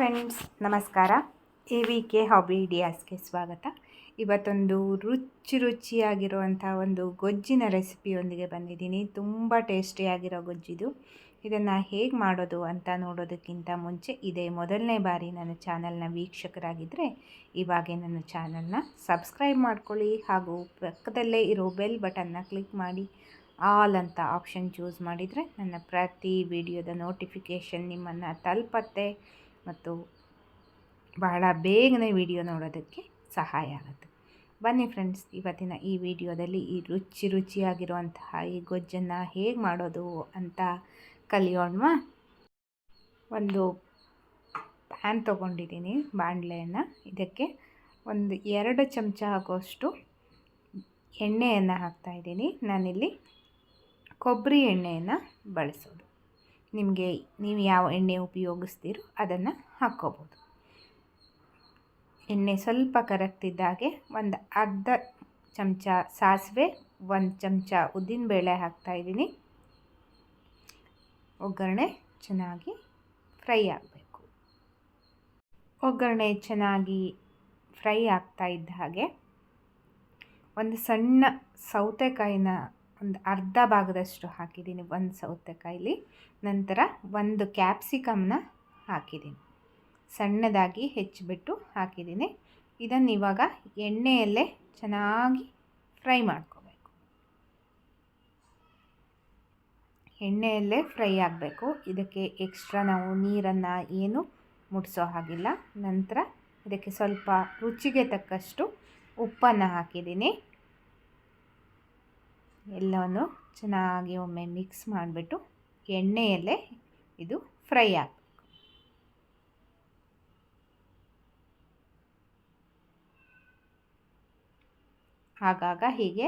Friends ನಮಸ್ಕಾರ. A V K hobby ಐಡಿಯಾಸ್ಗೆ ಸ್ವಾಗತ. ಇವತ್ತೊಂದು ರುಚಿ ರುಚಿಯಾಗಿರುವಂಥ ಒಂದು ಗೊಜ್ಜಿನ ರೆಸಿಪಿಯೊಂದಿಗೆ ಬಂದಿದ್ದೀನಿ. ತುಂಬ ಟೇಸ್ಟಿಯಾಗಿರೋ ಗೊಜ್ಜಿದು. ಇದನ್ನು ಹೇಗೆ ಮಾಡೋದು ಅಂತ ನೋಡೋದಕ್ಕಿಂತ ಮುಂಚೆ ಇದೇ ಮೊದಲನೇ ಬಾರಿ ನನ್ನ ಚಾನಲ್ನ ವೀಕ್ಷಕರಾಗಿದ್ದರೆ ಇವಾಗೆ ನನ್ನ ಚಾನಲ್ನ ಸಬ್ಸ್ಕ್ರೈಬ್ ಮಾಡ್ಕೊಳ್ಳಿ ಹಾಗೂ ಪಕ್ಕದಲ್ಲೇ ಇರೋ ಬೆಲ್ ಬಟನ್ನ ಕ್ಲಿಕ್ ಮಾಡಿ. ಆಲ್ ಅಂತ ಆಪ್ಷನ್ ಚೂಸ್ ಮಾಡಿದರೆ ನನ್ನ ಪ್ರತಿ ವಿಡಿಯೋದ ನೋಟಿಫಿಕೇಷನ್ ನಿಮ್ಮನ್ನು ತಲುಪತ್ತೆ. ಮತ್ತು ಬಹಳ ಬೇಗನೆ ವಿಡಿಯೋ ನೋಡೋದಕ್ಕೆ ಸಹಾಯ ಆಗುತ್ತೆ. ಬನ್ನಿ ಫ್ರೆಂಡ್ಸ್, ಇವತ್ತಿನ ಈ ವಿಡಿಯೋದಲ್ಲಿ ಈ ರುಚಿ ರುಚಿಯಾಗಿರುವಂತಹ ಈ ಗೊಜ್ಜನ್ನು ಹೇಗೆ ಮಾಡೋದು ಅಂತ ಕಲಿಯೋಣ ಒಂದು ಪ್ಯಾನ್ ತೊಗೊಂಡಿದ್ದೀನಿ ಬಾಣಲೆಯನ್ನು ಇದಕ್ಕೆ ಒಂದು ಎರಡು ಚಮಚ ಆಗೋಷ್ಟು ಎಣ್ಣೆಯನ್ನು ಹಾಕ್ತಾಯಿದ್ದೀನಿ ನಾನಿಲ್ಲಿ ಕೊಬ್ಬರಿ ಎಣ್ಣೆಯನ್ನು ಬಳಸೋದು. ನಿಮಗೆ ನೀವು ಯಾವ ಎಣ್ಣೆ ಉಪಯೋಗಿಸ್ತೀರೋ ಅದನ್ನು ಹಾಕ್ಕೋಬೋದು. ಎಣ್ಣೆ ಸ್ವಲ್ಪ ಕರಗ್ತಿದ್ದಾಗೆ ಒಂದು ಅರ್ಧ ಚಮಚ ಸಾಸಿವೆ, ಒಂದು ಚಮಚ ಉದ್ದಿನಬೇಳೆ ಹಾಕ್ತಾಯಿದ್ದೀನಿ ಒಗ್ಗರಣೆ ಚೆನ್ನಾಗಿ ಫ್ರೈ ಆಗಬೇಕು. ಒಗ್ಗರಣೆ ಚೆನ್ನಾಗಿ ಫ್ರೈ ಆಗ್ತಾ ಇದ್ದ ಹಾಗೆ ಒಂದು ಸಣ್ಣ ಸೌತೆಕಾಯಿನ ಒಂದು ಅರ್ಧ ಭಾಗದಷ್ಟು ಹಾಕಿದ್ದೀನಿ, ಒಂದು ಸೌತೆಕಾಯಿಲಿ. ನಂತರ ಒಂದು ಕ್ಯಾಪ್ಸಿಕಮ್ನ ಹಾಕಿದ್ದೀನಿ. ಸಣ್ಣದಾಗಿ ಹೆಚ್ಚಿಬಿಟ್ಟು ಹಾಕಿದ್ದೀನಿ. ಇದನ್ನು ಇವಾಗ ಎಣ್ಣೆಯಲ್ಲೇ ಚೆನ್ನಾಗಿ ಫ್ರೈ ಮಾಡ್ಕೋಬೇಕು. ಎಣ್ಣೆಯಲ್ಲೇ ಫ್ರೈ ಆಗಬೇಕು. ಇದಕ್ಕೆ ಎಕ್ಸ್ಟ್ರಾ ನಾವು ನೀರನ್ನು ಏನು ಮುಟ್ಸೋ ಹಾಗಿಲ್ಲ. ನಂತರ ಇದಕ್ಕೆ ಸ್ವಲ್ಪ ರುಚಿಗೆ ತಕ್ಕಷ್ಟು ಉಪ್ಪನ್ನು ಹಾಕಿದ್ದೀನಿ. ಎಲ್ಲವನ್ನು ಚೆನ್ನಾಗಿ ಒಮ್ಮೆ ಮಿಕ್ಸ್ ಮಾಡಿಬಿಟ್ಟು ಎಣ್ಣೆಯಲ್ಲೇ ಇದು ಫ್ರೈ ಆಗ ಆಗಾಗ ಹೀಗೆ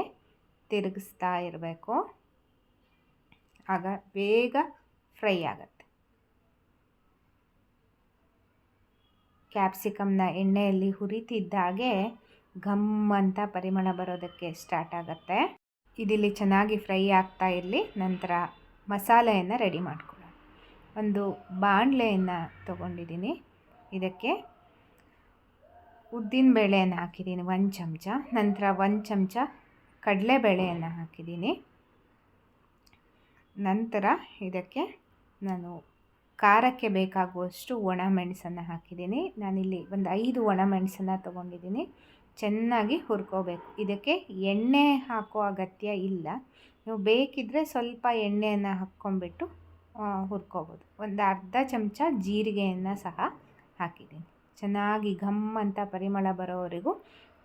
ತಿರುಗಿಸ್ತಾ ಇರಬೇಕು. ಆಗ ಬೇಗ ಫ್ರೈ ಆಗುತ್ತೆ. ಕ್ಯಾಪ್ಸಿಕಮ್ನ ಎಣ್ಣೆಯಲ್ಲಿ ಹುರಿತಿದ್ದಾಗೆ ಘಮ್ ಅಂತ ಪರಿಮಳ ಬರೋದಕ್ಕೆ ಸ್ಟಾರ್ಟ್ ಆಗುತ್ತೆ. ಇದಿಲ್ಲಿ ಚೆನ್ನಾಗಿ ಫ್ರೈ ಆಗ್ತಾ ಇರಲಿ, ನಂತರ ಮಸಾಲೆಯನ್ನು ರೆಡಿ ಮಾಡ್ಕೊಳ್ಳೋಣ. ಒಂದು ಬಾಣಲೆಯನ್ನು ತೊಗೊಂಡಿದ್ದೀನಿ. ಇದಕ್ಕೆ ಉದ್ದಿನ ಬೇಳೆಯನ್ನು ಹಾಕಿದ್ದೀನಿ, ಒಂದು ಚಮಚ. ನಂತರ ಒಂದು ಚಮಚ ಕಡಲೆಬೇಳೆಯನ್ನು ಹಾಕಿದ್ದೀನಿ. ನಂತರ ಇದಕ್ಕೆ ನಾನು ಖಾರಕ್ಕೆ ಬೇಕಾಗುವಷ್ಟು ಒಣ ಮೆಣಸನ್ನು ಹಾಕಿದ್ದೀನಿ. ನಾನಿಲ್ಲಿ ಒಂದು ಐದು ಒಣ ಮೆಣಸನ್ನು ತೊಗೊಂಡಿದ್ದೀನಿ. ಚೆನ್ನಾಗಿ ಹುರ್ಕೋಬೇಕು. ಇದಕ್ಕೆ ಎಣ್ಣೆ ಹಾಕೋ ಅಗತ್ಯ ಇಲ್ಲ. ನೀವು ಬೇಕಿದ್ದರೆ ಸ್ವಲ್ಪ ಎಣ್ಣೆಯನ್ನು ಹಾಕ್ಕೊಂಬಿಟ್ಟು ಹುರ್ಕೋಬೋದು. ಒಂದು ಅರ್ಧ ಚಮಚ ಜೀರಿಗೆಯನ್ನು ಸಹ ಹಾಕಿದ್ದೀನಿ. ಚೆನ್ನಾಗಿ ಘಮ್ ಅಂತ ಪರಿಮಳ ಬರೋವರೆಗೂ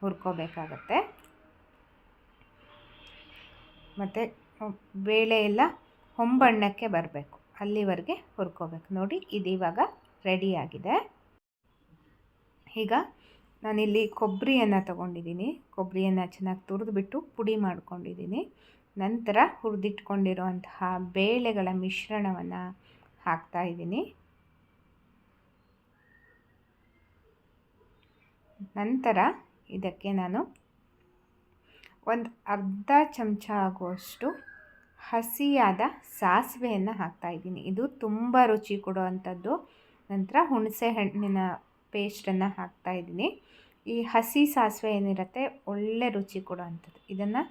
ಹುರ್ಕೋಬೇಕಾಗತ್ತೆ. ಮತ್ತು ಬೇಳೆ ಎಲ್ಲ ಹೊಂಬಣ್ಣಕ್ಕೆ ಬರಬೇಕು. ಅಲ್ಲಿವರೆಗೆ ಹುರ್ಕೋಬೇಕು. ನೋಡಿ, ಇದು ಇವಾಗ ರೆಡಿಯಾಗಿದೆ ಈಗ ನಾನಿಲ್ಲಿ ಕೊಬ್ಬರಿಯನ್ನು ತೊಗೊಂಡಿದ್ದೀನಿ. ಕೊಬ್ಬರಿಯನ್ನು ಚೆನ್ನಾಗಿ ತುರಿದ್ಬಿಟ್ಟು ಪುಡಿ ಮಾಡ್ಕೊಂಡಿದ್ದೀನಿ. ನಂತರ ಹುರಿದಿಟ್ಕೊಂಡಿರುವಂತಹ ಬೇಳೆಗಳ ಮಿಶ್ರಣವನ್ನು ಹಾಕ್ತಾಯಿದ್ದೀನಿ ನಂತರ ಇದಕ್ಕೆ ನಾನು ಒಂದು ಅರ್ಧ ಚಮಚ ಆಗುವಷ್ಟು ಹಸಿಯಾದ ಸಾಸಿವೆಯನ್ನು ಹಾಕ್ತಾಯಿದ್ದೀನಿ ಇದು ತುಂಬ ರುಚಿ ಕೊಡುವಂಥದ್ದು. ನಂತರ ಹುಣಸೆ ಹಣ್ಣಿನ ಪೇಸ್ಟನ್ನು ಹಾಕ್ತಾಯಿದ್ದೀನಿ ಈ ಹಸಿ ಸಾಸಿವೆ ಏನಿರುತ್ತೆ ಒಳ್ಳೆ ರುಚಿ ಕೊಡುವಂಥದ್ದು. ಇದನ್ನು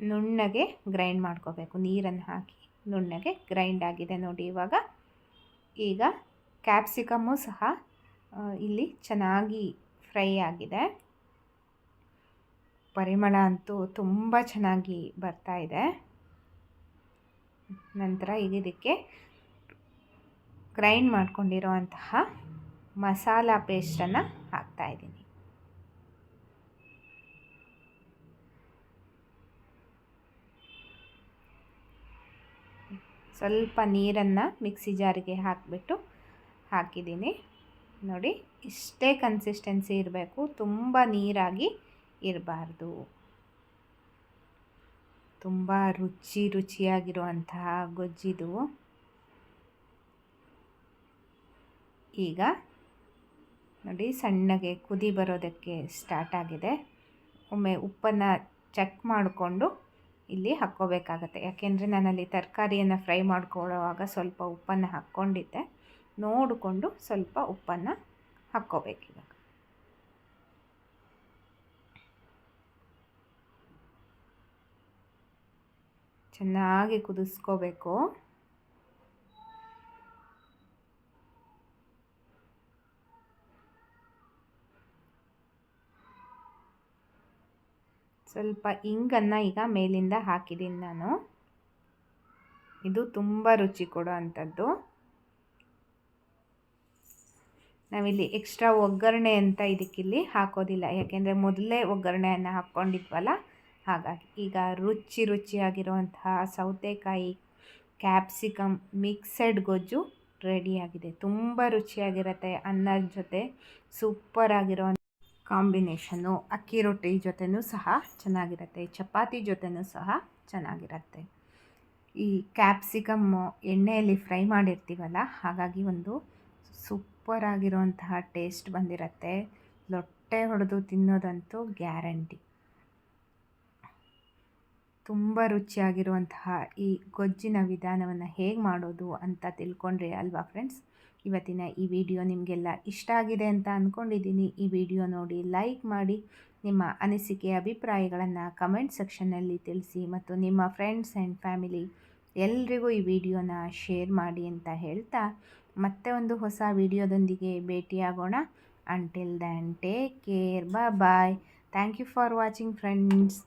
ನುಣ್ಣಗೆ ಗ್ರೈಂಡ್ ಮಾಡ್ಕೋಬೇಕು. ನೀರನ್ನು ಹಾಕಿ ನುಣ್ಣಗೆ ಗ್ರೈಂಡ್ ಆಗಿದೆ ನೋಡಿ ಇವಾಗ. ಈಗ ಕ್ಯಾಪ್ಸಿಕಮ್ಮು ಸಹ ಇಲ್ಲಿ ಚೆನ್ನಾಗಿ ಫ್ರೈ ಆಗಿದೆ. ಪರಿಮಳ ಅಂತೂ ತುಂಬ ಚೆನ್ನಾಗಿ ಬರ್ತಾ ಇದೆ. ನಂತರ ಈಗ ಇದಕ್ಕೆ ಗ್ರೈಂಡ್ ಮಾಡ್ಕೊಂಡಿರೋವಂತಹ ಮಸಾಲ ಪೇಸ್ಟನ್ನು ಹಾಕ್ತಾಯಿದ್ದೀನಿ ಸ್ವಲ್ಪ ನೀರನ್ನು ಮಿಕ್ಸಿ ಜಾರಿಗೆ ಹಾಕಿಬಿಟ್ಟು ಹಾಕಿದ್ದೀನಿ. ನೋಡಿ, ಇಷ್ಟೇ ಕನ್ಸಿಸ್ಟೆನ್ಸಿ ಇರಬೇಕು. ತುಂಬ ನೀರಾಗಿ ಇರಬಾರ್ದು. ತುಂಬ ರುಚಿ ರುಚಿಯಾಗಿರುವಂತಹ ಗೊಜ್ಜಿದು. ಈಗ ನೋಡಿ, ಸಣ್ಣಗೆ ಕುದಿ ಬರೋದಕ್ಕೆ ಸ್ಟಾರ್ಟ್ ಆಗಿದೆ. ಒಮ್ಮೆ ಉಪ್ಪನ್ನು ಚೆಕ್ ಮಾಡಿಕೊಂಡು ಇಲ್ಲಿ ಹಾಕ್ಕೋಬೇಕಾಗತ್ತೆ. ಯಾಕೆಂದರೆ ನಾನಲ್ಲಿ ತರಕಾರಿಯನ್ನು ಫ್ರೈ ಮಾಡ್ಕೊಳ್ಳೋವಾಗ ಸ್ವಲ್ಪ ಉಪ್ಪನ್ನು ಹಾಕ್ಕೊಂಡಿದ್ದೆ. ನೋಡಿಕೊಂಡು ಸ್ವಲ್ಪ ಉಪ್ಪನ್ನು ಹಾಕ್ಕೋಬೇಕು ಇವಾಗ. ಚೆನ್ನಾಗಿ ಕುದಿಸ್ಕೋಬೇಕು. ಸ್ವಲ್ಪ ಇಂಗನ್ನು ಈಗ ಮೇಲಿಂದ ಹಾಕಿದ್ದೀನಿ ನಾನು. ಇದು ತುಂಬ ರುಚಿ ಕೊಡೋ ಅಂಥದ್ದು ನಾವಿಲ್ಲಿ ಎಕ್ಸ್ಟ್ರಾ ಒಗ್ಗರಣೆ ಅಂತ ಇದಕ್ಕಿಲ್ಲಿ ಹಾಕೋದಿಲ್ಲ. ಯಾಕೆಂದರೆ ಮೊದಲೇ ಒಗ್ಗರಣೆಯನ್ನು ಹಾಕ್ಕೊಂಡಿದ್ವಲ್ಲ, ಹಾಗಾಗಿ ಈಗ ರುಚಿ ರುಚಿಯಾಗಿರುವಂತಹ ಸೌತೆಕಾಯಿ, ಕ್ಯಾಪ್ಸಿಕಮ್, ಮಿಕ್ಸೆಡ್ ಗೊಜ್ಜು ರೆಡಿಯಾಗಿದೆ. ತುಂಬ ರುಚಿಯಾಗಿರುತ್ತೆ ಅನ್ನದ ಜೊತೆ ಸೂಪರ್ ಆಗಿರೋ ಕಾಂಬಿನೇಷನ್ನು ಅಕ್ಕಿ ರೊಟ್ಟಿ ಜೊತೆನೂ ಸಹ ಚೆನ್ನಾಗಿರುತ್ತೆ, ಚಪಾತಿ ಜೊತೆನೂ ಸಹ ಚೆನ್ನಾಗಿರುತ್ತೆ. ಈ ಕ್ಯಾಪ್ಸಿಕಮ್ಮು ಎಣ್ಣೆಯಲ್ಲಿ ಫ್ರೈ ಮಾಡಿರ್ತೀವಲ್ಲ, ಹಾಗಾಗಿ ಒಂದು ಸೂಪರ್ ಆಗಿರುವಂತಹ ಟೇಸ್ಟ್ ಬಂದಿರುತ್ತೆ. ಲೊಟ್ಟೆ ಹೊಡೆದು ತಿನ್ನೋದಂತೂ ಗ್ಯಾರಂಟಿ. ತುಂಬ ರುಚಿಯಾಗಿರುವಂತಹ ಈ ಗೊಜ್ಜಿನ ವಿಧಾನವನ್ನು ಹೇಗೆ ಮಾಡೋದು ಅಂತ ತಿಳ್ಕೊಂಡ್ರಿ ಅಲ್ವಾ ಫ್ರೆಂಡ್ಸ್? ಇವತ್ತಿನ ಈ ವಿಡಿಯೋ ನಿಮಗೆಲ್ಲ ಇಷ್ಟ ಆಗಿದೆ ಅಂತ ಅಂದ್ಕೊಂಡಿದ್ದೀನಿ ಈ ವಿಡಿಯೋ ನೋಡಿ ಲೈಕ್ ಮಾಡಿ, ನಿಮ್ಮ ಅನಿಸಿಕೆ, ಅಭಿಪ್ರಾಯಗಳನ್ನು ಕಮೆಂಟ್ ಸೆಕ್ಷನ್ನಲ್ಲಿ ತಿಳಿಸಿ ಮತ್ತು ನಿಮ್ಮ ಫ್ರೆಂಡ್ಸ್ ಆ್ಯಂಡ್ ಫ್ಯಾಮಿಲಿ ಎಲ್ರಿಗೂ ಈ ವಿಡಿಯೋನ ಶೇರ್ ಮಾಡಿ ಅಂತ ಹೇಳ್ತಾ ಮತ್ತೆ ಒಂದು ಹೊಸ ವಿಡಿಯೋದೊಂದಿಗೆ ಭೇಟಿಯಾಗೋಣ. Until then take care bye thank you for watching friends